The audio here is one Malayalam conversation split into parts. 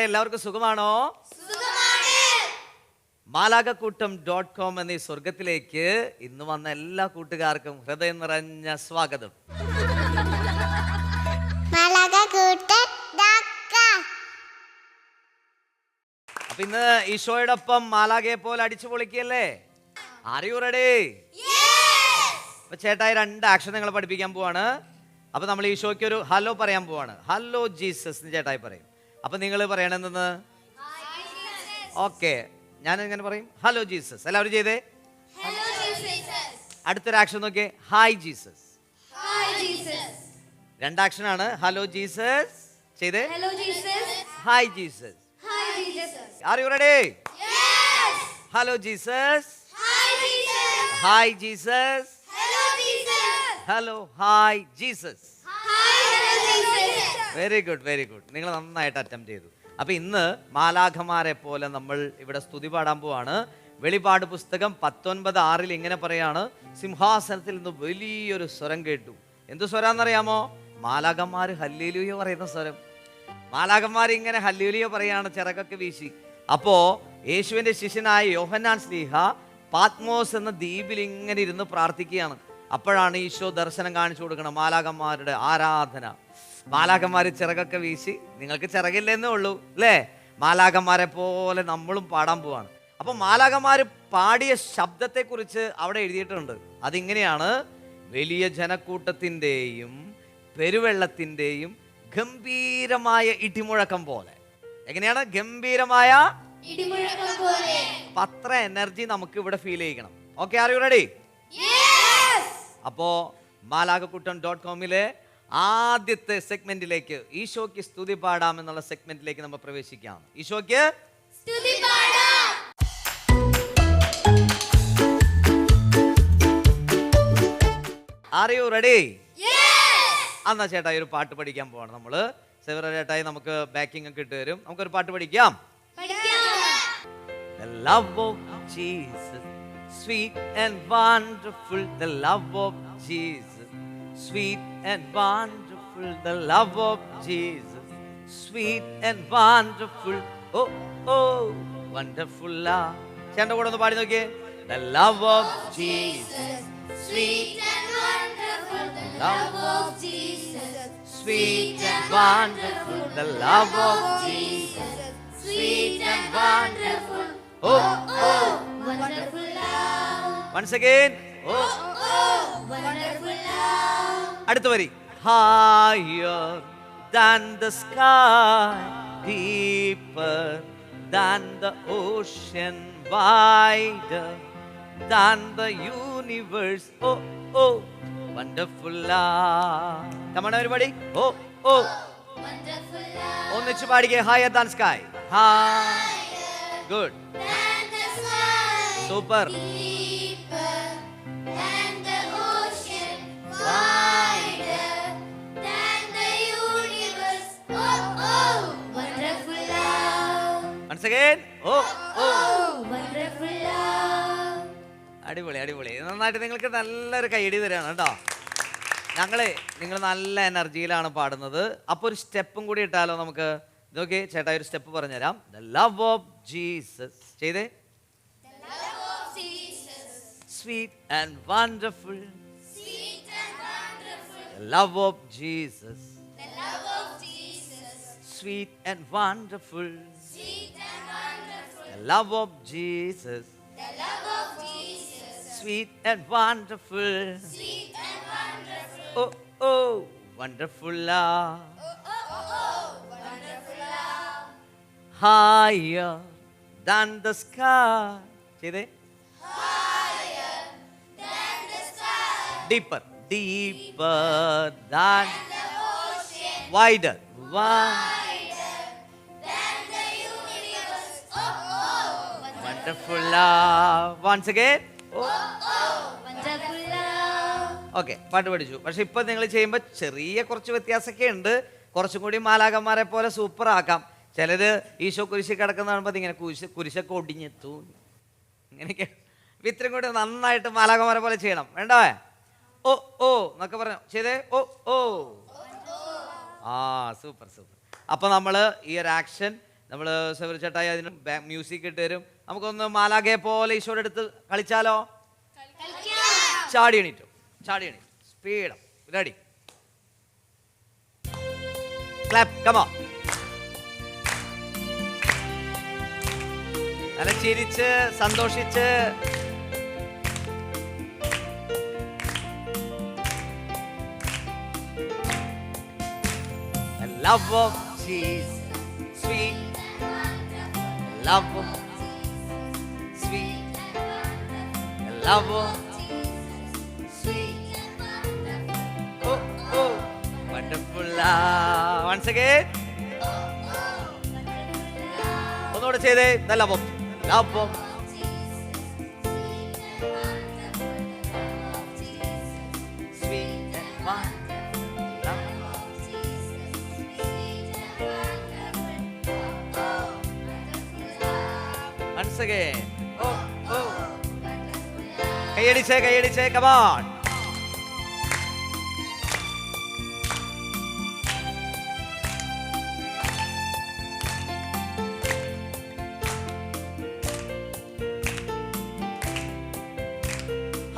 കൂട്ടുകാരെ എല്ലാവർക്കും സുഖമാണോ? മാലാകക്കൂട്ടം ഡോട്ട് കോം എന്ന ഈ സ്വർഗത്തിലേക്ക് ഇന്ന് വന്ന എല്ലാ കൂട്ടുകാർക്കും ഹൃദയം നിറഞ്ഞ സ്വാഗതം. അപ്പൊ ഇന്ന് ഈശോയോടൊപ്പം മാലാകയെ പോലെ അടിച്ചു പൊളിക്കല്ലേ അറിയൂ റെഡി അപ്പൊ ചേട്ടായി രണ്ട് ആക്ഷൻ നിങ്ങളെ പഠിപ്പിക്കാൻ പോവാണ്. അപ്പൊ നമ്മൾ ഈശോയ്ക്ക് ഒരു ഹലോ പറയാൻ പോവാണ്. ഹലോ ജീസസ് ചേട്ടായി പറയും. അപ്പൊ നിങ്ങൾ പറയണെന്ന് ഓക്കെ ഞാൻ എങ്ങനെ പറയും? ഹലോ ജീസസ് എല്ലാവരും ചെയ്തേ? അടുത്തൊരു ആക്ഷൻ നോക്കിയേ. ഹായ് ജീസസ് രണ്ട് ആക്ഷൻ ആണ് ഹലോ ജീസസ് ചെയ്തേ? Hi Jesus are you ready hello Jesus hi Jesus hello hi Jesus very good very good നിങ്ങൾ നന്നായിട്ട് അറ്റംപ്റ്റ് ചെയ്തു. അപ്പൊ ഇന്ന് മാലാഖമാരെ പോലെ നമ്മൾ ഇവിടെ സ്തുതി പാടാൻ പോവാണ്. വെളിപാട് പുസ്തകം പത്തൊൻപത് ആറിൽ ഇങ്ങനെ പറയാണ് സിംഹാസനത്തിൽ നിന്ന് വലിയൊരു സ്വരം കേട്ടു. എന്ത് സ്വരാന്നറിയാമോ? മാലാഖന്മാർ ഹല്ലേലൂയ പറയുന്ന സ്വരം. മാലാഖന്മാർ ഇങ്ങനെ ഹല്ലേലൂയ പറയാണ് ചിറകൊക്കെ വീശി. അപ്പോ യേശുവിന്റെ ശിഷ്യനായ യോഹന്നാൻ സ്ലീഹ പാത്മോസ് എന്ന ദ്വീപിൽ ഇങ്ങനെ ഇരുന്ന് പ്രാർത്ഥിക്കുകയാണ്. അപ്പോഴാണ് ഈശോ ദർശനം കാണിച്ചു കൊടുക്കണം മാലാകന്മാരുടെ ആരാധന. മാലാകന്മാർ ചിറകൊക്കെ വീശി നിങ്ങൾക്ക് ചിറകില്ലെന്നേ ഉള്ളൂ അല്ലേ മാലാകന്മാരെ പോലെ നമ്മളും പാടാൻ പോവാണ്. അപ്പൊ മാലാകന്മാർ പാടിയ ശബ്ദത്തെക്കുറിച്ച് അവിടെ എഴുതിയിട്ടുണ്ട്. അതിങ്ങനെയാണ് വലിയ ജനക്കൂട്ടത്തിന്റെയും പെരുവെള്ളത്തിന്റെയും ഗംഭീരമായ ഇടിമുഴക്കം പോലെ. എങ്ങനെയാണ്? ഗംഭീരമായ അപ്പൊ അത്ര എനർജി നമുക്ക് ഇവിടെ ഫീൽ ചെയ്യണം okay are you ready yes അപ്പോ മാലാകക്കുട്ടൻ ഡോട്ട് കോമിലെ ആദ്യത്തെ സെഗ്മെന്റിലേക്ക് ഈശോയ്ക്ക് സ്തുതി പാടാം എന്നുള്ള സെഗ്മെന്റിലേക്ക് നമ്മൾ പ്രവേശിക്കാം. ഈശോയ്ക്ക് ആർ യു റെഡി എന്നാ ചേട്ടാ ഒരു പാട്ട് പഠിക്കാൻ പോവാണ് നമ്മൾ. സെവറ ചേട്ടായി നമുക്ക് ബാക്കിംഗ് ഒക്കെ ഇട്ട് തരും. നമുക്കൊരു പാട്ട് പഠിക്കാം. പഠിക്കാം. The love of Jesus, sweet and wonderful, the love of Jesus, sweet and wonderful, the love of Jesus, sweet and wonderful, oh, oh, wonderful love. ചേട്ടൻ്റെ കൂടെ ഒന്ന് പാടി നോക്കിയേ The love of Jesus, Sweet and wonderful the love of Jesus sweet and wonderful, the love of Jesus, Sweet and wonderful oh, oh wonderful love once again, oh. oh wonderful love അടുത്ത വരി higher than the sky deeper than the ocean wider than the universe oh oh wonderful love come on everybody oh oh wonderful love ഒന്നിച്ച് പാടിക്കേ higher than sky high good than അടിപൊളി അടിപൊളി. നന്നായിട്ട് നിങ്ങൾക്ക് നല്ലൊരു കൈയടി തരാണ് കേട്ടോ. ഞങ്ങൾ നിങ്ങൾ നല്ല എനർജിയിലാണ് പാടുന്നത്. അപ്പോൾ ഒരു സ്റ്റെപ്പും കൂടി ഇട്ടാലോ നമുക്ക്? ഇതൊക്കെ ചേട്ടാ ഒരു സ്റ്റെപ്പ് പറഞ്ഞുതരാം. ദ ലവ് ഓഫ് ജീസസ് ചെയ്തേ. Sweet and wonderful Sweet and The love of Jesus. The love of Jesus. Sweet and wonderful. Sweet and wonderful. The love of Jesus. The love of Jesus. Sweet and wonderful. Sweet and wonderful. Oh, oh, wonderful love. Oh, oh, oh, oh wonderful love. Higher than the sky. See there? Higher than the sky. Deeper. Deeper than the ocean, wider, wider than the universe. Oh oh, Wonderful love. Once again. Oh. oh, wonderful love. Okay പാട്ട് പഠിച്ചു പക്ഷെ ഇപ്പൊ നിങ്ങൾ ചെയ്യുമ്പോൾ ചെറിയ കുറച്ച് വ്യത്യാസമൊക്കെ ഉണ്ട് കുറച്ചും കൂടി മാലാകന്മാരെ പോലെ സൂപ്പർ ആക്കാം ചിലര് ഈശോ കുരിശി കിടക്കുന്ന കാണുമ്പോൾ ഇങ്ങനെ കുരിശ് കുരിശൊക്കെ ഒടിഞ്ഞെത്തു ഇങ്ങനെയൊക്കെ ഇത്രയും കൂടി നന്നായിട്ട് മാലാകന്മാരെ പോലെ ചെയ്യണം വേണ്ടേ ഓ ഓ എന്നൊക്കെ പറഞ്ഞു. ചെയ്തേ? ഓ ഓ. ആ സൂപ്പർ സൂപ്പർ. അപ്പോൾ നമ്മൾ ഈ ഒരു ആക്ഷൻ നമ്മൾ സെവർ ചേട്ടായി അതിന് മ്യൂസിക് ഇട്ട് തരും. നമുക്കൊന്ന് മാലാഖയെ പോലെ ഈശോയുടെ അടുത്ത് കളിച്ചാലോ? ചാടി എണീറ്റു? ചാടി എണീറ്റു? സ്പീഡ് റെഡി ക്ലാപ്പ് കമോ നല്ല ചിരിച്ച് സന്തോഷിച്ച് love of Jesus, sweet. love of Jesus, sweet. love of Jesus, sweet. Oh, oh, wonderful love. Once again. ഒന്നുകൂടെ ചെയ്തേ നല്ല love of കൈയടിച്ചേ കൈയടിച്ചേ come on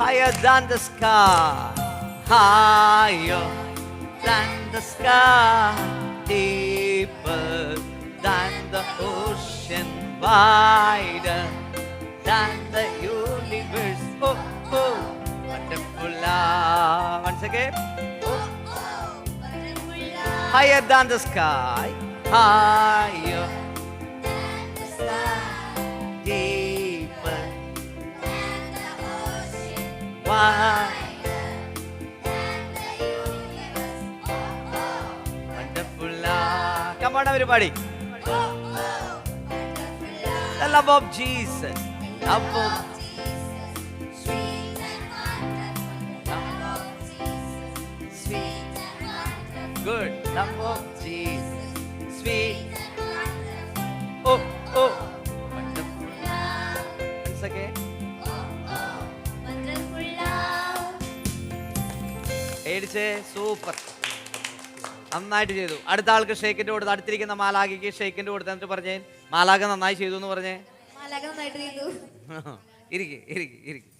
higher than the sky, higher than the sky, deeper than the ocean, wider than the Once again. Oh, higher than the sky, higher than the sky, deeper wider wonderful love. Come on, everybody. Oh, oh, The love of Jesus. Love of Of Jesus. Sweet. Oh, oh. Wonderful love. Once again. ഏടിച്ചേ സൂപ്പർ നന്നായിട്ട് ചെയ്തു അടുത്ത ആൾക്ക് ഷേക്കിന്റെ കൊടുത്ത് അടുത്തിരിക്കുന്ന മാലാഖിക്ക് ഷേക്കിന്റെ കൊടുത്ത് എന്നിട്ട് പറഞ്ഞേ മാലാഖ നന്നായി ചെയ്തു എന്ന് പറഞ്ഞേ ഇരിക്ക് ഇരിക്ക് ഇരിക്ക്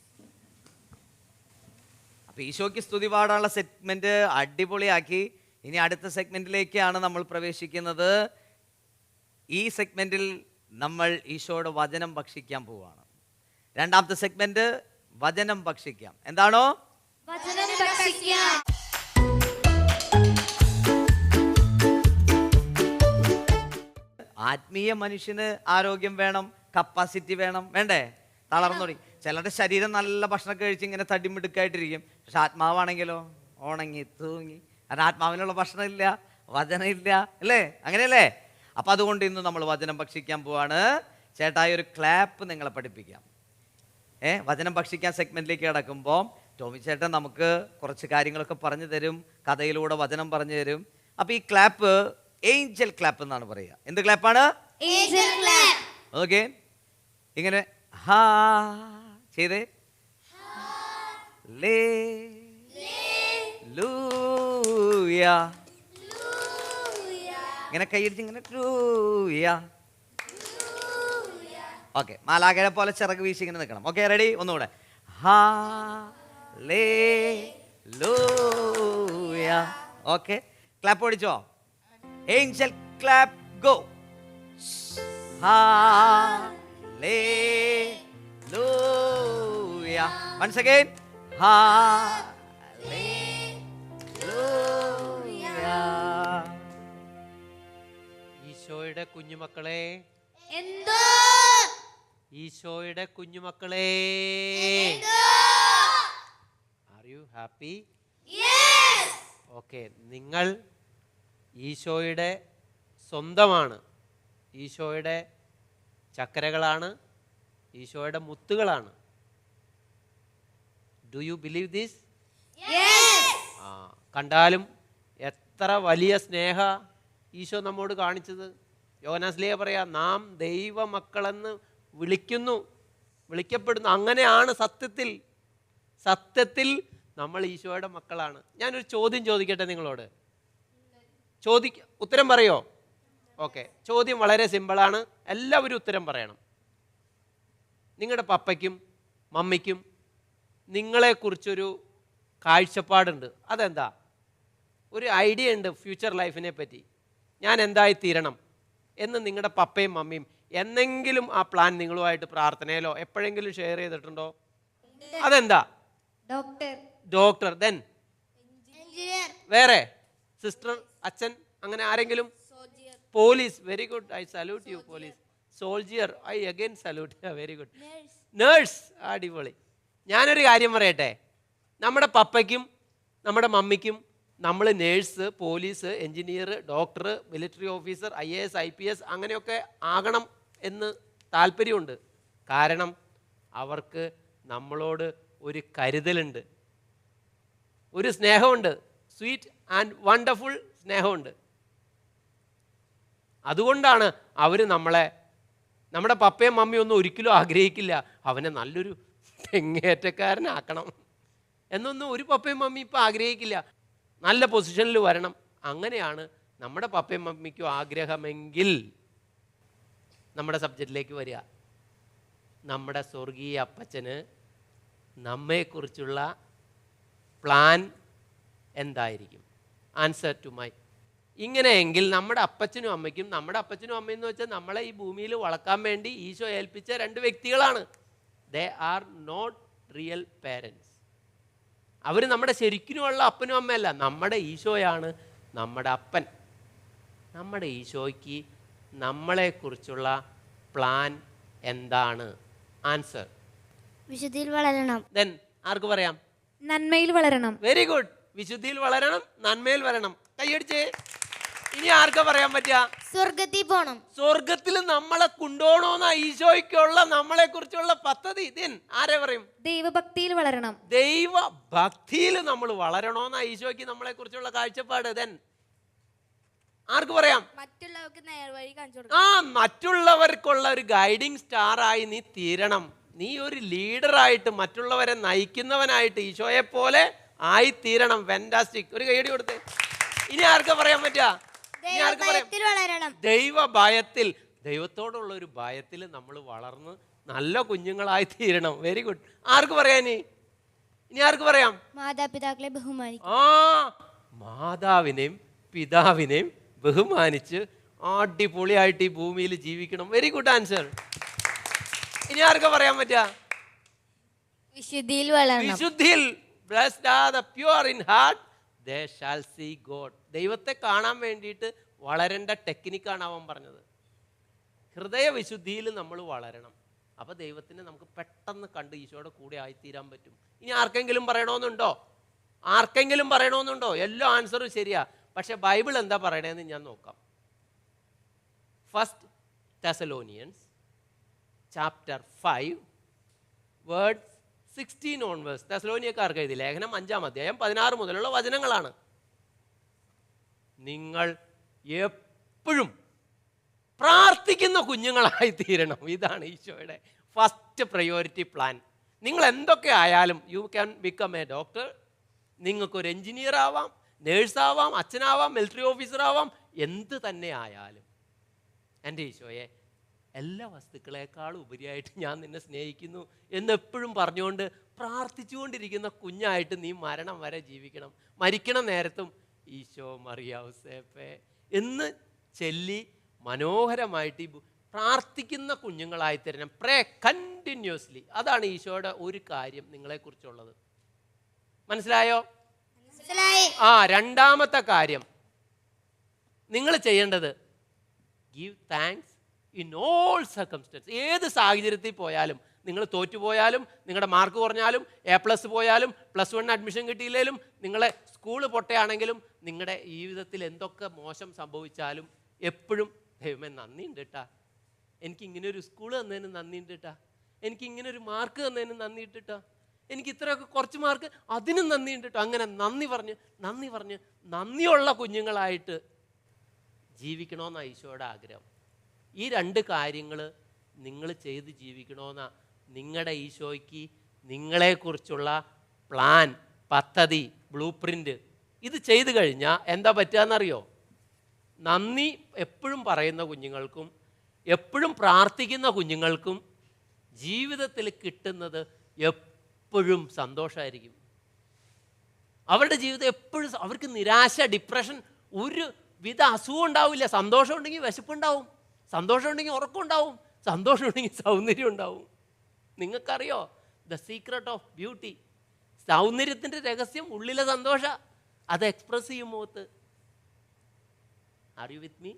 അപ്പൊ ഈശോയ്ക്ക് സ്തുതി പാടാനുള്ള സെഗ്മെന്റ് അടിപൊളിയാക്കി ഇനി അടുത്ത സെഗ്മെന്റിലേക്കാണ് നമ്മൾ പ്രവേശിക്കുന്നത്. ഈ സെഗ്മെന്റിൽ നമ്മൾ ഈശോയുടെ വചനം ഭക്ഷിക്കാൻ പോവുകയാണ് രണ്ടാമത്തെ സെഗ്മെന്റ് വചനം ഭക്ഷിക്കാം. എന്താണോ? ആത്മീയ മനുഷ്യന് ആരോഗ്യം വേണം കപ്പാസിറ്റി വേണം വേണ്ടേ? തളർന്നോടി. ചിലരുടെ ശരീരം നല്ല ഭക്ഷണം കഴിച്ച് ഇങ്ങനെ തടിമിടുക്കായിട്ടിരിക്കും. പക്ഷെ ആത്മാവാണെങ്കിലോ? ഉണങ്ങി തൂങ്ങി. കാരണം ആത്മാവിനുള്ള ഭക്ഷണം ഇല്ല വചനം ഇല്ല അല്ലേ? അങ്ങനെയല്ലേ? അപ്പം അതുകൊണ്ട് ഇന്ന് നമ്മൾ വചനം ഭക്ഷിക്കാൻ പോവാണ്. ചേട്ടായി ഒരു ക്ലാപ്പ് നിങ്ങളെ പഠിപ്പിക്കാം. ഏ വചനം ഭക്ഷിക്കാൻ സെഗ്മെന്റിലേക്ക് കിടക്കുമ്പോൾ ടോമി ചേട്ടൻ നമുക്ക് കുറച്ച് കാര്യങ്ങളൊക്കെ പറഞ്ഞു തരും കഥയിലൂടെ വചനം പറഞ്ഞു തരും. അപ്പം ഈ ക്ലാപ്പ് ഏഞ്ചൽ ക്ലാപ്പ് എന്നാണ് പറയുക. എന്ത് ക്ലാപ്പാണ് Angel clap. ഓക്കെ ഇങ്ങനെ ഹാ ചെയ്തേ. ലേ. ലൂയ ഇങ്ങനെ കൈയടിച്ച് ഇങ്ങനെ ലൂയ ഓക്കെ മാലാകരെ പോലെ ചിറക് വീശി ഇങ്ങനെ നിൽക്കണം. ഓക്കെ റെഡി ഒന്നുകൂടെ. Hallelujah okay clap ഓടിച്ചോ ഏഞ്ചൽ ക്ലാപ്പ് ഗോ ഹാ ലേ ലൂയ വൺസ് അഗൈൻ ഹാ Hallelujah. ഈശോയുടെ കുഞ്ഞുമക്കളെ. എന്തോ? ഈശോയുടെ കുഞ്ഞുമക്കളെ. എന്തോ? Are you happy Yes. Okay നിങ്ങൾ ഈശോയുടെ സ്വന്തമാണ്. ഈശോയുടെ ചക്കരകളാണ്. ഈശോയുടെ മുത്തുകളാണ്. Do you believe this Yes. ആ കണ്ടാലും എത്ര വലിയ സ്നേഹ ഈശോ നമ്മോട് കാണിച്ചത്? യോനാസ്ലിയ പറയാം നാം ദൈവമക്കളെന്ന് വിളിക്കുന്നു വിളിക്കപ്പെടുന്നു. അങ്ങനെയാണ് സത്യത്തിൽ സത്യത്തിൽ നമ്മൾ ഈശോയുടെ മക്കളാണ്. ഞാനൊരു ചോദ്യം ചോദിക്കട്ടെ നിങ്ങളോട്? ചോദി ഉത്തരം പറയോ? ഓക്കെ ചോദ്യം വളരെ സിമ്പിളാണ്. എല്ലാവരും ഉത്തരം പറയണം. നിങ്ങളുടെ പപ്പയ്ക്കും മമ്മിക്കും നിങ്ങളെക്കുറിച്ചൊരു കാഴ്ചപ്പാടുണ്ട്. അതെന്താ? ഒരു ഐഡിയ ഉണ്ട് ഫ്യൂച്ചർ ലൈഫിനെ പറ്റി. ഞാൻ എന്തായി തീരണം? എന്ന് നിങ്ങളുടെ പപ്പയും മമ്മിയും എന്നെങ്കിലും ആ പ്ലാൻ നിങ്ങളുമായിട്ട് പ്രാർത്ഥനയിലോ എപ്പോഴെങ്കിലും ഷെയർ ചെയ്തിട്ടുണ്ടോ? അതെന്താ? ഡോക്ടർ. ഡോക്ടർ ദെൻ വേറെ? സിസ്റ്റർ അച്ഛൻ അങ്ങനെ ആരെങ്കിലും? Police very good I salute you police. Soldier I again salute very good nurse അടിപൊളി. ഞാനൊരു കാര്യം പറയട്ടെ? നമ്മുടെ പപ്പയ്ക്കും നമ്മുടെ മമ്മിക്കും നമ്മൾ nurse police engineer doctor military officer I A S I P S അങ്ങനെയൊക്കെ ആകണം എന്ന് താല്പര്യമുണ്ട്. കാരണം അവർക്ക് നമ്മളോട് ഒരു കരുതലുണ്ട്. ഒരു സ്നേഹമുണ്ട്. സ്വീറ്റ് ആൻഡ് വണ്ടർഫുൾ സ്നേഹമുണ്ട്. അതുകൊണ്ടാണ് അവർ നമ്മളെ നമ്മുടെ പപ്പയും മമ്മിയും ഒന്നും ഒരിക്കലും ആഗ്രഹിക്കില്ല. അവനെ നല്ലൊരു തെങ്ങേറ്റക്കാരനാക്കണം. എന്നൊന്നും ഒരു പപ്പയും മമ്മി ഇപ്പം ആഗ്രഹിക്കില്ല. നല്ല പൊസിഷനിൽ വരണം. അങ്ങനെയാണ് നമ്മുടെ പപ്പയും മമ്മിക്കും ആഗ്രഹമെങ്കിൽ നമ്മുടെ സബ്ജക്റ്റിലേക്ക് വരിക. നമ്മുടെ സ്വർഗീയ അപ്പച്ചന് നമ്മെക്കുറിച്ചുള്ള പ്ലാൻ എന്തായിരിക്കും? ആൻസർ ടു മൈ ഇങ്ങനെയെങ്കിൽ നമ്മുടെ അപ്പച്ചനും അമ്മയ്ക്കും നമ്മുടെ അപ്പച്ചനും അമ്മയും എന്ന് വെച്ചാൽ നമ്മളെ ഈ ഭൂമിയിൽ വളർക്കാൻ വേണ്ടി ഈശോ ഏൽപ്പിച്ച രണ്ട് വ്യക്തികളാണ്. They are not real parents അവർ നമ്മുടെ ശരിക്കിനുമുള്ള അപ്പനും അമ്മയല്ല. നമ്മുടെ ഈശോയാണ് നമ്മുടെ അപ്പൻ. നമ്മുടെ ഈശോയ്ക്ക് നമ്മളെക്കുറിച്ചുള്ള പ്ലാൻ എന്താണ്? ആൻസർ വിശുദ്ധിയിൽ വളരണം. ദെൻ ആർക്ക് പറയാം? നന്മയിൽ വളരണം. വെരി ഗുഡ് വിശുദ്ധിയിൽ വളരണം നന്മയിൽ വരണം. കൈയടിച്ചേ. ഇനി ആർക്കാ പറയാൻ പറ്റുക? സ്വർഗത്തിൽ പോണം. സ്വർഗത്തിൽ നമ്മളെ കൊണ്ടുപോകണമെന്ന ഈശോയ്ക്കുള്ള നമ്മളെ കുറിച്ചുള്ള പദ്ധതി. ഇതിൻ ആരെ പറയും? ദൈവഭക്തിയിൽ വളരണം. ദൈവ ഭക്തിയിൽ നമ്മൾ വളരണോന്ന ഈശോയ്ക്ക് നമ്മളെ കുറിച്ചുള്ള കാഴ്ചപ്പാട്. ഇതൻ ആർക്ക് പറയാം? മറ്റുള്ളവർക്ക് നേർവഴി കാണിച്ചു ആ മറ്റുള്ളവർക്കുള്ള ഒരു ഗൈഡിങ് സ്റ്റാർ ആയി നീ തീരണം. നീ ഒരു ലീഡറായിട്ട് മറ്റുള്ളവരെ നയിക്കുന്നവനായിട്ട് ഈശോയെ പോലെ ആയി തീരണം വെന്റാസ്റ്റിക് ഒരു കൈഡി കൊടുത്തേ. ഇനി ആർക്കാ പറയാൻ പറ്റുക? ഇനി ആർക്ക് പറയാം? വളരണം. ദൈവ ഭയത്തിൽ. ദൈവത്തോടുള്ള ഒരു ഭയത്തിൽ നമ്മൾ വളർന്ന് നല്ല കുഞ്ഞുങ്ങളായി തീരണം. വെരി ഗുഡ് ആർക്ക് പറയാനി ഇനി? ആർക്ക് പറയാം? മാതാപിതാക്കളെ ബഹുമാനിക്കും. ആ മാതാവിനെയും പിതാവിനെയും ബഹുമാനിച്ച് അടിപൊളിയായിട്ട് ഈ ഭൂമിയിൽ ജീവിക്കണം. വെരി ഗുഡ് ആൻസർ ഇനി ആർക്ക് പറയാൻ പറ്റാ? വിശുദ്ധിയിൽ വിശുദ്ധിയിൽ. Blessed are the pure in heart. They shall see god. ദൈവത്തെ കാണാൻ വേണ്ടിയിട്ട് വളരേണ്ട ടെക്നിക്കാണ് അവൻ പറഞ്ഞത്. ഹൃദയവിശുദ്ധിയിൽ നമ്മൾ വളരണം. അപ്പോൾ ദൈവത്തിനെ നമുക്ക് പെട്ടെന്ന് കണ്ട് ഈശോയുടെ കൂടെ ആയിത്തീരാൻ പറ്റും. ഇനി ആർക്കെങ്കിലും പറയണമെന്നുണ്ടോ? ആർക്കെങ്കിലും പറയണമെന്നുണ്ടോ? എല്ലാ ആൻസറും ശരിയാ. പക്ഷെ ബൈബിൾ എന്താ പറയണതെന്ന് ഞാൻ നോക്കാം. First Thessalonians chapter five word sixteen onwards തെസലോനിയക്കാർക്ക് എഴുതി. ലേഖനം അഞ്ചാം അധ്യായം പതിനാറ് മുതലുള്ള വചനങ്ങളാണ്. നിങ്ങൾ എപ്പോഴും പ്രാർത്ഥിക്കുന്ന കുഞ്ഞുങ്ങളായി തീരണം ഇതാണ് ഈശോയുടെ ഫസ്റ്റ് പ്രയോറിറ്റി പ്ലാൻ നിങ്ങൾ എന്തൊക്കെ ആയാലും you can become a doctor നിങ്ങൾക്കൊരു എഞ്ചിനീയർ ആവാം നേഴ്സാവാം അച്ഛനാവാം മിലിറ്ററി ഓഫീസർ ആവാം എന്ത് തന്നെ ആയാലും. എന്റെ ഈശോയെ എല്ലാ വസ്തുക്കളെക്കാളും ഉപരിയായിട്ട് ഞാൻ നിന്നെ സ്നേഹിക്കുന്നു എന്നെപ്പോഴും പറഞ്ഞുകൊണ്ട് പ്രാർത്ഥിച്ചുകൊണ്ടിരിക്കുന്ന കുഞ്ഞായിട്ട് നീ മരണം വരെ ജീവിക്കണം. മരിക്കണ നേരത്തും ഈശോ മറിയാവുസേപ്പേ എന്ന് ചെല്ലി മനോഹരമായിട്ട് ഈ പ്രാർത്ഥിക്കുന്ന കുഞ്ഞുങ്ങളായി തരണം. പ്രേ കണ്ടിന്യൂസ്ലി അതാണ് ഈശോയുടെ ഒരു കാര്യം നിങ്ങളെക്കുറിച്ചുള്ളത്. മനസ്സിലായോ? മനസ്സിലായി. ആ രണ്ടാമത്തെ കാര്യം. നിങ്ങൾ ചെയ്യേണ്ടത് give thanks in all circumstance ഏത് സാഹചര്യത്തിൽ പോയാലും നിങ്ങൾ തോറ്റുപോയാലും നിങ്ങളുടെ മാർക്ക് കുറഞ്ഞാലും എ പ്ലസ് പോയാലും പ്ലസ് വൺ അഡ്മിഷൻ കിട്ടിയില്ലെങ്കിലും നിങ്ങളെ സ്കൂൾ പൊട്ടയാണെങ്കിലും നിങ്ങളുടെ ജീവിതത്തിൽ എന്തൊക്കെ മോശം സംഭവിച്ചാലും എപ്പോഴും ദൈവമേ നന്ദിയുണ്ട് കേട്ടാ എനിക്ക് ഇങ്ങനെ ഒരു സ്കൂൾ തന്നതിന് നന്ദിയുണ്ട് കേട്ടാ എനിക്ക് ഇങ്ങനെ ഒരു മാർക്ക് തന്നതിന് നന്ദിയുണ്ട് കേട്ടാ എനിക്ക് ഇത്രയൊക്കെ കുറച്ച് മാർക്ക് അതിനും നന്ദിയുണ്ട് കേട്ടോ അങ്ങനെ നന്ദി പറഞ്ഞ് നന്ദി പറഞ്ഞ് നന്ദിയുള്ള കുഞ്ഞുങ്ങളായിട്ട് ജീവിക്കണമെന്ന ഈശോയുടെ ആഗ്രഹം. ഈ രണ്ട് കാര്യങ്ങൾ നിങ്ങൾ ചെയ്ത് ജീവിക്കണമെന്ന നിങ്ങളുടെ ഈശോയ്ക്ക് നിങ്ങളെക്കുറിച്ചുള്ള പ്ലാൻ പദ്ധതി ബ്ലൂ പ്രിന്റ് ഇത് ചെയ്തു കഴിഞ്ഞാൽ എന്താ പറ്റുകയെന്നറിയോ നന്ദി എപ്പോഴും പറയുന്ന കുഞ്ഞുങ്ങൾക്കും എപ്പോഴും പ്രാർത്ഥിക്കുന്ന കുഞ്ഞുങ്ങൾക്കും ജീവിതത്തിൽ കിട്ടുന്നത് എപ്പോഴും സന്തോഷമായിരിക്കും അവരുടെ ജീവിതം എപ്പോഴും അവർക്ക് നിരാശ ഡിപ്രഷൻ ഒരു വിധ അസുഖം ഉണ്ടാവില്ല സന്തോഷം ഉണ്ടെങ്കിൽ വിശപ്പുണ്ടാവും. സന്തോഷം ഉണ്ടെങ്കിൽ ഉറക്കമുണ്ടാവും സന്തോഷമുണ്ടെങ്കിൽ സൗന്ദര്യം ഉണ്ടാവും നിങ്ങൾക്കറിയോ? ദ സീക്രട്ട് ഓഫ് ബ്യൂട്ടി സൗന്ദര്യത്തിന്റെ രഹസ്യം ഉള്ളിലെ സന്തോഷ അത് എക്സ്പ്രസ് ചെയ്യും മുഖത്ത്. Are you with me.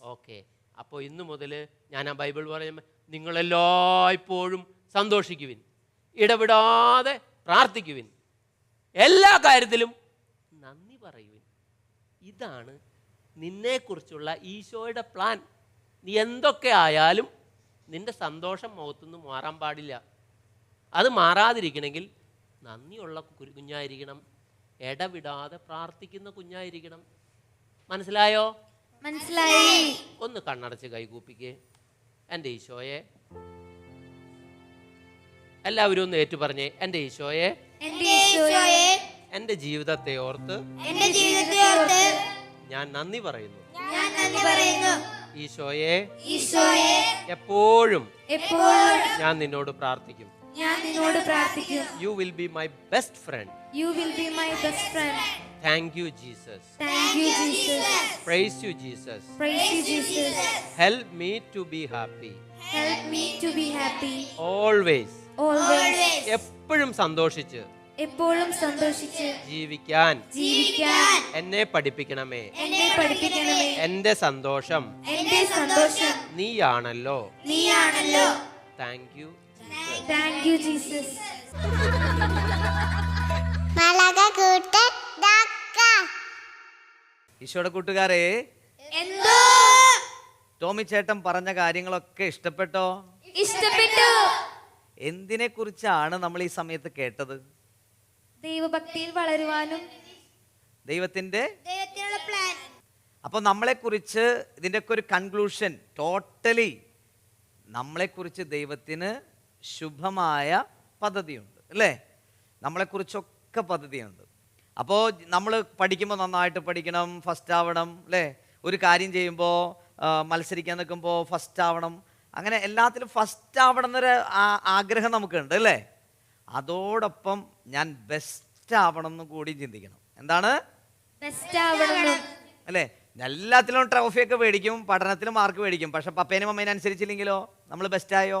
Okay അപ്പോൾ ഇന്നു മുതൽ ഞാൻ ആ ബൈബിൾ പറയുമ്പോൾ നിങ്ങളെല്ലായ്പ്പോഴും സന്തോഷിക്കുവിൻ. ഇടപെടാതെ പ്രാർത്ഥിക്കുവിൻ. എല്ലാ കാര്യത്തിലും നന്ദി പറയുവിൻ. ഇതാണ് നിന്നെക്കുറിച്ചുള്ള ഈശോയുടെ പ്ലാൻ നീ എന്തൊക്കെ ആയാലും നിന്റെ സന്തോഷം മുഖത്തുനിന്ന് മാറാൻ പാടില്ല. അത് മാറാതിരിക്കണമെങ്കിൽ നന്ദിയുള്ള കുഞ്ഞായിരിക്കണം. ഇടവിടാതെ പ്രാർത്ഥിക്കുന്ന കുഞ്ഞായിരിക്കണം. മനസ്സിലായോ? മനസ്സിലായി. ഒന്ന് കണ്ണടച്ച് കൈകൂപ്പിക്ക് എന്റെ ഈശോയെ. എല്ലാവരും ഒന്ന് ഏറ്റു പറഞ്ഞേ. എന്റെ ഈശോയെ. എന്റെ ജീവിതത്തെ ഓർത്ത്. എന്റെ ജീവിതത്തെ ഓർത്ത്. ഞാൻ നന്ദി പറയുന്നു. ഞാൻ നന്ദി പറയുന്നു. ഈശോയെ ഈശോയെ എപ്പോഴും എപ്പോഴും ഞാൻ നിന്നോട് പ്രാർത്ഥിക്കും. ഞാൻ നിന്നോട് പ്രാർത്ഥിക്കും. You will be my best friend you will be my best friend thank you Jesus thank you Jesus praise you Jesus praise you Jesus help me to be happy help me to be happy always always എപ്പോഴും സന്തോഷിച്ച്. എപ്പോഴും സന്തോഷിച്ച് ജീവിക്കാൻ ജീവിക്കാൻ എന്നെ പഠിപ്പിക്കണമേ. എന്നെ പഠിപ്പിക്കണമേ. എന്റെ സന്തോഷം എന്റെ സന്തോഷം നീയാണല്ലോ. നീയാണല്ലോ. Thank you thank you Jesus മലക കൂട്ട ഡാക്ക. ഈശോയുടെ കൂട്ടുകാരെ എന്തോ? ടോമി ചേട്ടൻ പറഞ്ഞ കാര്യങ്ങളൊക്കെ ഇഷ്ടപ്പെട്ടോ? ഇഷ്ടപ്പെട്ടു. എന്തിനെ കുറിച്ചാണ് നമ്മൾ ഈ സമയത്ത് കേട്ടത്? ദൈവഭക്തിയിൽ വളരുവാനും ദൈവത്തിന്റെ ദൈവത്തിനുള്ള പ്ലാൻ അപ്പോൾ നമ്മളെക്കുറിച്ച് ഇതിന്റെയൊക്കെ ഒരു കൺക്ലൂഷൻ ടോട്ടലി നമ്മളെക്കുറിച്ച് ദൈവത്തിന് ശുഭമായ പദ്ധതിയുണ്ട് അല്ലേ? നമ്മളെക്കുറിച്ചൊക്കെ പദ്ധതിയുണ്ട്. അപ്പോൾ നമ്മൾ പഠിക്കുമ്പോൾ നന്നായിട്ട് പഠിക്കണം ഫസ്റ്റ് ആവണം അല്ലേ? ഒരു കാര്യം ചെയ്യുമ്പോൾ മത്സരിക്കാൻ നിൽക്കുമ്പോൾ ഫസ്റ്റ് ആവണം. അങ്ങനെ എല്ലാത്തിലും ഫസ്റ്റ് ആവണം എന്നൊരു ആഗ്രഹം നമുക്കുണ്ട് അല്ലേ? അതോടൊപ്പം ഞാൻ ബെസ്റ്റ് ആവണം എന്ന് കൂടി ചിന്തിക്കണം. എന്താണ്? അല്ലേ? എല്ലാത്തിലും ട്രോഫിയൊക്കെ മേടിക്കും പഠനത്തിൽ മാർക്ക് മേടിക്കും. പക്ഷെ പപ്പേനും അമ്മേനും അനുസരിച്ചില്ലെങ്കിലോ? നമ്മൾ ബെസ്റ്റ് ആയോ?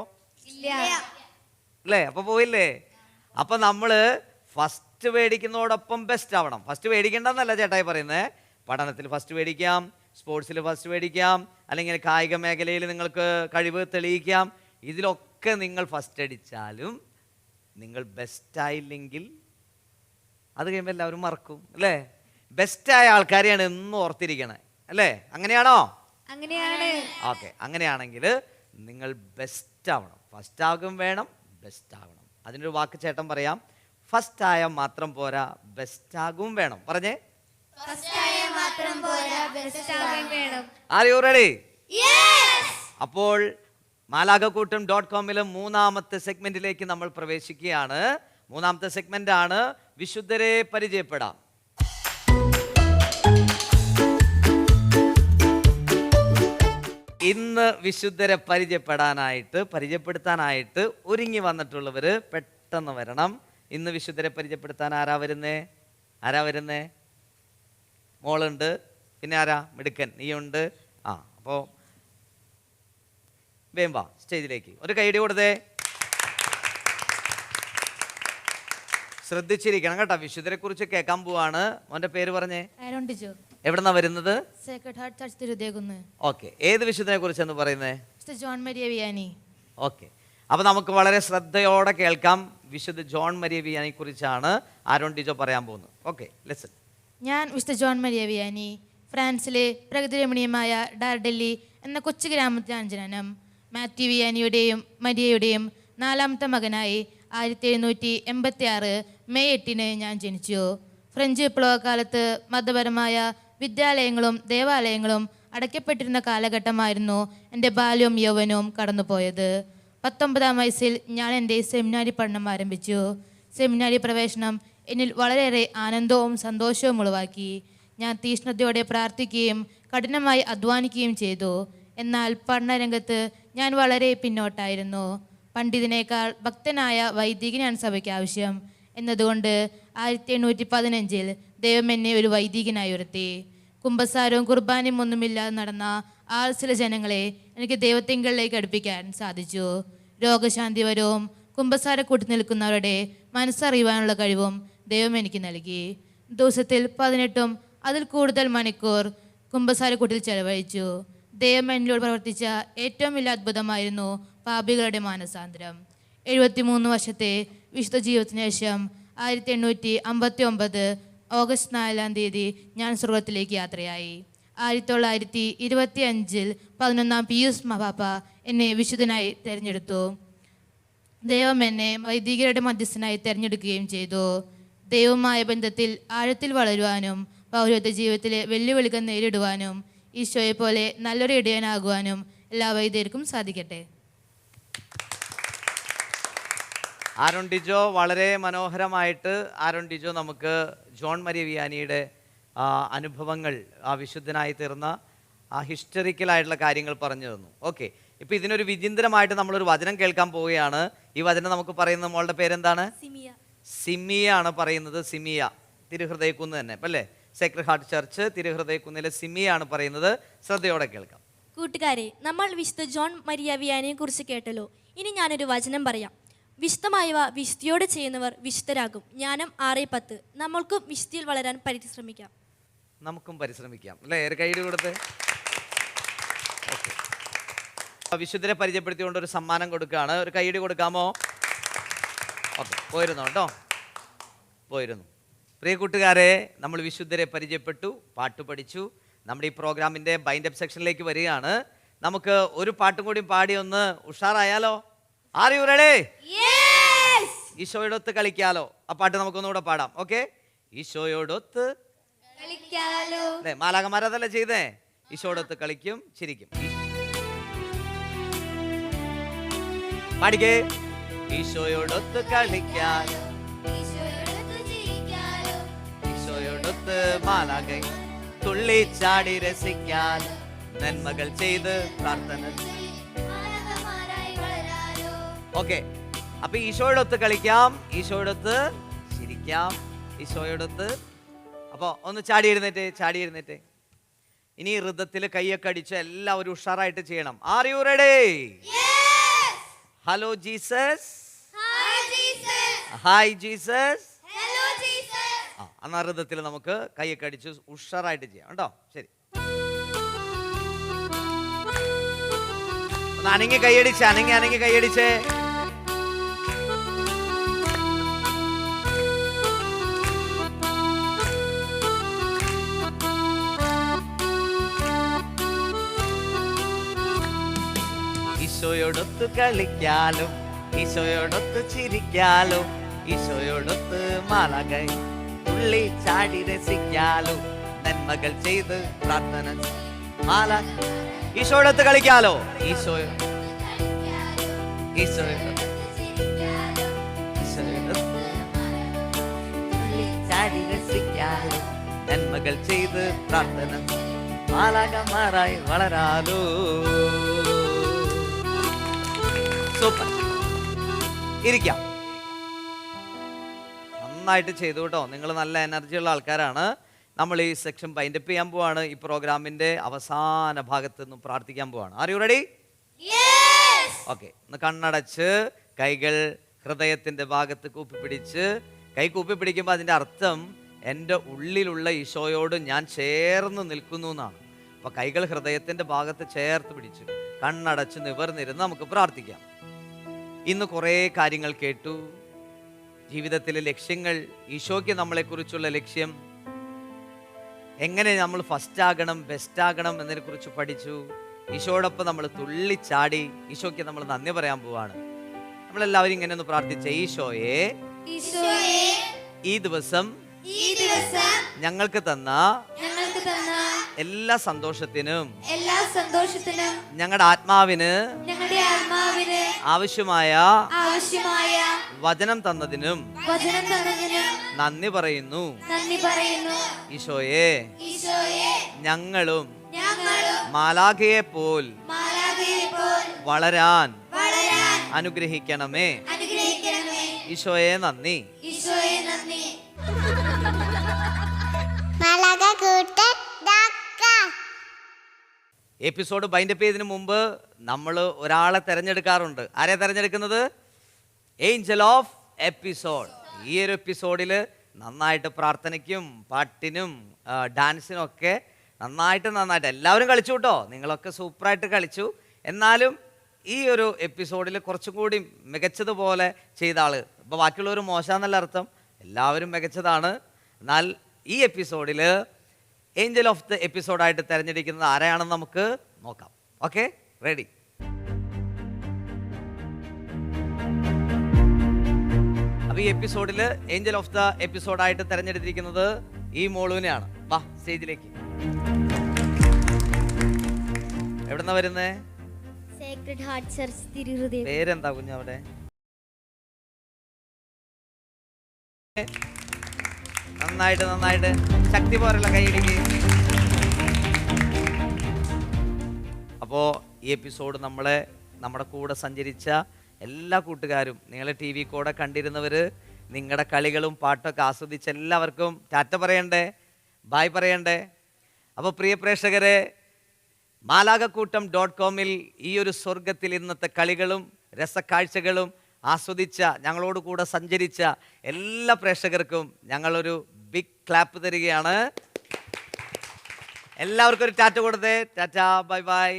അല്ലേ? അപ്പൊ പോയില്ലേ? അപ്പൊ നമ്മൾ ഫസ്റ്റ് മേടിക്കുന്നതോടൊപ്പം ബെസ്റ്റ് ആവണം. ഫസ്റ്റ് മേടിക്കേണ്ടെന്നല്ല ചേട്ടായി പറയുന്നത് പഠനത്തിൽ ഫസ്റ്റ് മേടിക്കാം സ്പോർട്സിൽ ഫസ്റ്റ് മേടിക്കാം അല്ലെങ്കിൽ കായിക മേഖലയിൽ നിങ്ങൾക്ക് കഴിവ് തെളിയിക്കാം. ഇതിലൊക്കെ നിങ്ങൾ ഫസ്റ്റ് അടിച്ചാലും നിങ്ങൾ ബെസ്റ്റായില്ലെങ്കിൽ അത് കഴിയുമ്പോൾ എല്ലാവരും മറക്കും അല്ലേ? ബെസ്റ്റായ ആൾക്കാരെയാണ് എന്നും ഓർത്തിരിക്കണേ അല്ലേ? അങ്ങനെയാണോ? അങ്ങനെയാണ്. ഓക്കെ അങ്ങനെയാണെങ്കിൽ നിങ്ങൾ ബെസ്റ്റ് ആവണം ഫസ്റ്റ് ആകും വേണം ബെസ്റ്റ് ആവണം അതിനൊരു വാക്ക് ചേട്ടൻ പറയാം. ഫസ്റ്റ് ആയ മാത്രം പോരാ ബെസ്റ്റ് ആകും വേണം. പറഞ്ഞേ ആർ യു റെഡി അപ്പോൾ മാലാകക്കൂട്ടം ഡോട്ട് കോമിലെ മൂന്നാമത്തെ സെഗ്മെന്റിലേക്ക് നമ്മൾ പ്രവേശിക്കുകയാണ്. മൂന്നാമത്തെ സെഗ്മെന്റ് ആണ് വിശുദ്ധരെ പരിചയപ്പെടാം. ഇന്ന് വിശുദ്ധരെ പരിചയപ്പെടാനായിട്ട് പരിചയപ്പെടുത്താനായിട്ട് ഒരുങ്ങി വന്നിട്ടുള്ളവർ പെട്ടെന്ന് വരണം. ഇന്ന് വിശുദ്ധരെ പരിചയപ്പെടുത്താൻ ആരാ വരുന്നേ? ആരാ വരുന്നേ? മോളുണ്ട്. പിന്നെ ആരാ? മിടുക്കൻ. നീയുണ്ട്. ആ അപ്പോൾ വേം വാ സ്റ്റേജിലേക്ക്. ഒരു കൈയടി കൊടുത്തേ. ശ്രദ്ധിച്ചിരിക്കണം കേട്ടോ വിശുദ്ധരെ കുറിച്ച് കേൾക്കാൻ പോവാണ്. മോന്റെ പേര് പറഞ്ഞേ. എവിടെന്നാ വരുന്നത്? ഓക്കെ ഏത് വിശുദ്ധനെ കുറിച്ച് എന്ന് പറയുന്നത് ജോൺ മരിയ വിയാനി. ഓക്കെ അപ്പൊ നമുക്ക് വളരെ ശ്രദ്ധയോടെ കേൾക്കാം വിശുദ്ധ ജോൺ മരിയ വിയാനെ കുറിച്ചാണ് ആരോൺ ഡിജോ പറയാൻ പോകുന്നത്. Okay lesson. ഞാൻ വിശുദ്ധ ജോൺ മരിയ വിയാനി ഫ്രാൻസിലെ പ്രകൃതിരമണീയമായ ഡാർഡെല്ലി എന്ന കൊച്ചു ഗ്രാമത്തിലാണ് ജനനം മാത്യു വിയാനിയുടെയും മരിയയുടെയും നാലാമത്തെ മകനായി ആയിരത്തി എഴുന്നൂറ്റി എൺപത്തി ആറ് മെയ് എട്ടിന് ഞാൻ ജനിച്ചു. ഫ്രഞ്ച് വിപ്ലവകാലത്ത് മതപരമായ വിദ്യാലയങ്ങളും ദേവാലയങ്ങളും അടയ്ക്കപ്പെട്ടിരുന്ന കാലഘട്ടമായിരുന്നു എന്റെ ബാല്യവും യൗവനവും കടന്നുപോയത്. പത്തൊമ്പതാം വയസ്സിൽ ഞാൻ എന്റെ സെമിനാരി പഠനം ആരംഭിച്ചു. സെമിനാരി പ്രവേശനം എന്നിൽ വളരെയേറെ ആനന്ദവും സന്തോഷവും ഉളവാക്കി. ഞാൻ തീഷ്ണതയോടെ പ്രാർത്ഥിക്കുകയും കഠിനമായി അധ്വാനിക്കുകയും ചെയ്തു. എന്നാൽ പഠനരംഗത്ത് ഞാൻ വളരെ പിന്നോട്ടായിരുന്നു. പണ്ഡിതനേക്കാൾ ഭക്തനായ വൈദികനാണ് സഭയ്ക്ക് ആവശ്യം. എന്നതുകൊണ്ട് ആയിരത്തി എണ്ണൂറ്റി പതിനഞ്ചിൽ ദൈവം എന്നെ ഒരു വൈദികനായി ഉയർത്തി. കുംഭസാരവും കുർബാനയും ഒന്നുമില്ലാതെ നടന്ന ആൾസില ജനങ്ങളെ എനിക്ക് ദൈവത്തിങ്കളിലേക്ക് അടുപ്പിക്കാൻ സാധിച്ചു. രോഗശാന്തിവരവും കുംഭസാര കൂട്ടി നിൽക്കുന്നവരുടെ മനസ്സറിയുവാനുള്ള കഴിവും ദൈവം എനിക്ക് നൽകി. ദിവസത്തിൽ പതിനെട്ടും അതിൽ കൂടുതൽ മണിക്കൂർ കുംഭസാരക്കൂട്ടിൽ ചെലവഴിച്ചു. ദൈവം എന്നിലൂടെ പ്രവർത്തിച്ച ഏറ്റവും വലിയ അത്ഭുതമായിരുന്നു പാപികളുടെ മാനസാന്തരം. എഴുപത്തിമൂന്ന് വർഷത്തെ വിശുദ്ധ ജീവിതത്തിന് ശേഷം ആയിരത്തി എണ്ണൂറ്റി അമ്പത്തി ഒമ്പത് ഓഗസ്റ്റ് നാലാം തീയതി ഞാൻ സ്വർഗത്തിലേക്ക് യാത്രയായി. ആയിരത്തി തൊള്ളായിരത്തി ഇരുപത്തി അഞ്ചിൽ പതിനൊന്നാം പിയൂസ് മഹാപ്പ എന്നെ വിശുദ്ധനായി തിരഞ്ഞെടുത്തു. ദൈവം എന്നെ വൈദികരുടെ മധ്യസ്ഥനായി തിരഞ്ഞെടുക്കുകയും ചെയ്തു. ദൈവമായ ബന്ധത്തിൽ ആഴത്തിൽ വളരുവാനും പൗരത്വ ജീവിതത്തിലെ വെല്ലുവിളികൾ നേരിടുവാനും ഈശോയെ പോലെ നല്ലൊരു ഇടയനാകുവാനും എല്ലാ വൈദ്യർക്കും സാധിക്കട്ടെ. ആരോൺ ഡിജോ വളരെ മനോഹരമായിട്ട് ആരോൺ ഡിജോ നമുക്ക് ജോൺ മരിയ വിയാനിയുടെ അനുഭവങ്ങൾ ആ വിശുദ്ധനായി തീർന്ന ആ ഹിസ്റ്ററിക്കലായിട്ടുള്ള കാര്യങ്ങൾ പറഞ്ഞു തന്നു. ഓക്കെ. ഇപ്പൊ ഇതിനൊരു വിചിന്തരമായിട്ട് നമ്മളൊരു വചനം കേൾക്കാൻ പോവുകയാണ്. ഈ വചനം നമുക്ക് പറയുന്ന മോളുടെ പേരെന്താണ്? സിമിയ. ആണ് പറയുന്നത് സിമിയ. തിരുഹൃദയക്കുന്ന് തന്നെ അല്ലേ സേക്രഡ് ഹാർട്ട് ചർച്ച് തിരുഹൃദയക്കുന്നിലെ സിമിയ ആണ് പറയുന്നത്. ശ്രദ്ധയോടെ കേൾക്കാം. കൂട്ടുകാരെ നമ്മൾ വിശുദ്ധ ജോൺ മരിയ വിയാനെ കുറിച്ച് കേട്ടല്ലോ. ഇനി ഞാനൊരു വചനം പറയാം. വിശുദ്ധമായവ വിശുദ്ധിയോടെ ചെയ്യുന്നവർ വിശുദ്ധരാകും. ജ്ഞാനം ആറ് പത്ത് നമ്മൾക്കും വിശുദ്ധിയിൽ വളരാൻ പരിശ്രമിക്കാം. നമുക്കും പരിശ്രമിക്കാം. അല്ലേ? ഒരു കൈയ്യടി കൊടുത്ത്. വിശുദ്ധരെ പരിചയപ്പെടുത്തിക്കൊണ്ട് ഒരു സമ്മാനം കൊടുക്കുകയാണ്. ഒരു കൈയ്യടി കൊടുക്കാമോ? ഓക്കെ. പോയിരുന്നു കേട്ടോ. പോയിരുന്നു. പ്രിയ കൂട്ടുകാരെ നമ്മൾ വിശുദ്ധരെ പരിചയപ്പെട്ടു പാട്ട് പഠിച്ചു. നമ്മുടെ ഈ പ്രോഗ്രാമിന്റെ ബൈൻഡപ്പ് സെക്ഷനിലേക്ക് വരികയാണ്. നമുക്ക് ഒരു പാട്ടും കൂടി പാടി ഒന്ന് ഉഷാറായാലോ? റെഡി ഈശോയോടൊത്ത് കളിക്കാലോ. ആ പാട്ട് നമുക്കൊന്നുകൂടെ പാടാം. ഓക്കെ ഈശോയോടൊത്ത് കളിക്കാലോ. മാലാകമാരതല്ലേ ചെയ്തേ? ഈശോടൊത്ത് കളിക്കും ചിരിക്കും. പാടിക്കേ. ഈശോയോടൊത്ത് കളിക്കാലോ. ഈശോയോടൊത്ത് മാലാകൈ തുള്ളി ചാടി രസിക്കാൻ നന്മകൾ ചെയ്ത് പ്രാർത്ഥന. ഓക്കെ. അപ്പൊ ഈശോയോടൊത്ത് കളിക്കാം. ഈശോയോടൊത്ത് ചിരിക്കാം. ഈശോയോടൊത്ത്. അപ്പോൾ ഒന്ന് ചാടി ഇരുന്നിട്ട് ചാടി ഇരുന്നിട്ട് ഇനി ഹൃദത്തിൽ കൈയൊക്കെ അടിച്ച് എല്ലാവരും ഉഷാറായിട്ട് ചെയ്യണം. Are you ready hello Jesus hi Jesus എന്നാ നമുക്ക് കൈയൊക്കെ അടിച്ച് ഉഷാറായിട്ട് ചെയ്യാം. കേട്ടോ ശരി. അനങ്ങി കൈയടിച്ച് അനങ്ങി അനങ്ങി കൈയടിച്ചേ. ഈശോയോടൊത്ത് കളിക്കാലോ ഈശോയോടൊത്ത് ചിരിക്കാലോ ഈശോയോടൊത്ത് മാലകൈ തുള്ളി ചാടി രസിക്കാലോ. നന്മകൾ ചെയ്ത് പ്രാർത്ഥന. മാല ഈശോയോടൊത്ത് കളിക്കാലോ. ഈശോ രസിക്കാലോ. നന്മകൾ ചെയ്ത് പ്രാർത്ഥന. മാലാകന്മാരായി വളരാലോ. സൂപ്പർ. ഇരിക്കാം. നന്നായിട്ട് ചെയ്തു കേട്ടോ. നിങ്ങൾ നല്ല എനർജിയുള്ള ആൾക്കാരാണ്. നമ്മൾ ഈ സെക്ഷൻ പൈൻഡപ്പ് ചെയ്യാൻ പോവാണ്. ഈ പ്രോഗ്രാമിന്റെ അവസാന ഭാഗത്ത് നിന്നും പ്രാർത്ഥിക്കാൻ പോവാണ്. ആർ യു റെഡി ഓക്കെ ഒന്ന് കണ്ണടച്ച് കൈകൾ ഹൃദയത്തിന്റെ ഭാഗത്ത് കൂപ്പിപ്പിടിച്ച് കൈ കൂപ്പിപ്പിടിക്കുമ്പോൾ അതിന്റെ അർത്ഥം എന്റെ ഉള്ളിലുള്ള ഈശോയോട് ഞാൻ ചേർന്ന് നിൽക്കുന്നു എന്നാണ്. അപ്പൊ കൈകൾ ഹൃദയത്തിന്റെ ഭാഗത്ത് ചേർത്ത് പിടിച്ചു കണ്ണടച്ച് നിവർന്നിരുന്ന് നമുക്ക് പ്രാർത്ഥിക്കാം. ഇന്ന് കുറേ കാര്യങ്ങൾ കേട്ടു. ജീവിതത്തിലെ ലക്ഷ്യങ്ങൾ ഈശോയ്ക്ക് നമ്മളെക്കുറിച്ചുള്ള ലക്ഷ്യം. എങ്ങനെ നമ്മൾ ഫസ്റ്റ് ആകണം ബെസ്റ്റ് ആകണം എന്നതിനെ കുറിച്ച് പഠിച്ചു. ഈശോടൊപ്പം നമ്മൾ തുള്ളിച്ചാടി ഈശോയ്ക്ക് നമ്മൾ നന്ദി പറയാൻ പോവാണ്. നമ്മളെല്ലാവരും ഇങ്ങനെ ഒന്ന് പ്രാർത്ഥിച്ച ഈശോയെ ഈ ദിവസം ഞങ്ങൾക്ക് തന്ന എല്ലാ സന്തോഷത്തിനും എല്ലാ സന്തോഷത്തിനും ഞങ്ങളുടെ ആത്മാവിന് ആവശ്യമായ ആവശ്യമായ വചനം തന്നതിനും വചനം തന്നതിനും നന്ദി പറയുന്നു. നന്ദി പറയുന്നു. ഈശോയെ ഈശോയെ ഞങ്ങളും ഞങ്ങളും മാലാഖയെ പോൽ മാലാഖയെ പോൽ വളരാൻ വളരാൻ അനുഗ്രഹിക്കണമേ. അനുഗ്രഹിക്കണമേ. ഈശോയെ നന്ദി. ഈശോയെ എപ്പിസോഡ് ബൈൻഡപ്പ് ചെയ്തതിന് മുമ്പ് നമ്മൾ ഒരാളെ തിരഞ്ഞെടുക്കാറുണ്ട്. ആരെ തിരഞ്ഞെടുക്കുന്നത്? ഏഞ്ചൽ ഓഫ് എപ്പിസോഡ് ഈ ഒരു എപ്പിസോഡിൽ നന്നായിട്ട് പ്രാർത്ഥനയ്ക്കും പാട്ടിനും ഡാൻസിനും ഒക്കെ നന്നായിട്ട് നന്നായിട്ട് എല്ലാവരും കളിച്ചു കേട്ടോ. നിങ്ങളൊക്കെ സൂപ്പറായിട്ട് കളിച്ചു. എന്നാലും ഈ ഒരു എപ്പിസോഡിൽ കുറച്ചും കൂടി മികച്ചതുപോലെ ചെയ്ത ആൾ ഇപ്പോൾ ബാക്കിയുള്ളവർ മോശമെന്നല്ല അർത്ഥം. എല്ലാവരും മികച്ചതാണ്. എന്നാൽ ഈ എപ്പിസോഡിൽ ഏഞ്ചൽ ഓഫ് ദ എപ്പിസോഡായിട്ട് തിരഞ്ഞെടുക്കുന്നത് ആരെയാണെന്ന് നമുക്ക് നോക്കാം. ഓക്കെ റെഡി അപ്പൊ ഈ എപ്പിസോഡിൽ ഏഞ്ചൽ ഓഫ് ദ എപ്പിസോഡായിട്ട് തിരഞ്ഞെടുത്തിരിക്കുന്നത് ഈ മോളുവിനെയാണ്. വാ സ്റ്റേജിലേക്ക് എവിടെന്നാ വരുന്നേ? സേക്രഡ് ഹാർട്ട് ചർച്ച് തിരുഹൃദയം. പേരെന്താ കുഞ്ഞു അവിടെ? നന്നായിട്ട് നന്നായിട്ട്. ശക്തി പോരല്ല കൈയിടിക്ക് അപ്പോൾ ഈ എപ്പിസോഡ് നമ്മളെ നമ്മുടെ കൂടെ സഞ്ചരിച്ച എല്ലാ കൂട്ടുകാരും നിങ്ങളെ ടി വി കൂടെ കണ്ടിരുന്നവർ നിങ്ങളുടെ കളികളും പാട്ടൊക്കെ ആസ്വദിച്ച എല്ലാവർക്കും ടാറ്റ പറയണ്ടേ? ബായ് പറയണ്ടേ? അപ്പോൾ പ്രിയ പ്രേക്ഷകരെ മാലാകക്കൂട്ടം ഡോട്ട് കോമിൽ ഈ ഒരു സ്വർഗത്തിൽ ഇന്നത്തെ കളികളും രസക്കാഴ്ചകളും ആസ്വദിച്ച ഞങ്ങളോട് കൂടെ സഞ്ചരിച്ച എല്ലാ പ്രേക്ഷകർക്കും ഞങ്ങളൊരു ബിഗ് ക്ലാപ്പ് തരികയാണ്. എല്ലാവർക്കും ഒരു ടാറ്റ കൊടുത്തേ. Tata bye bye.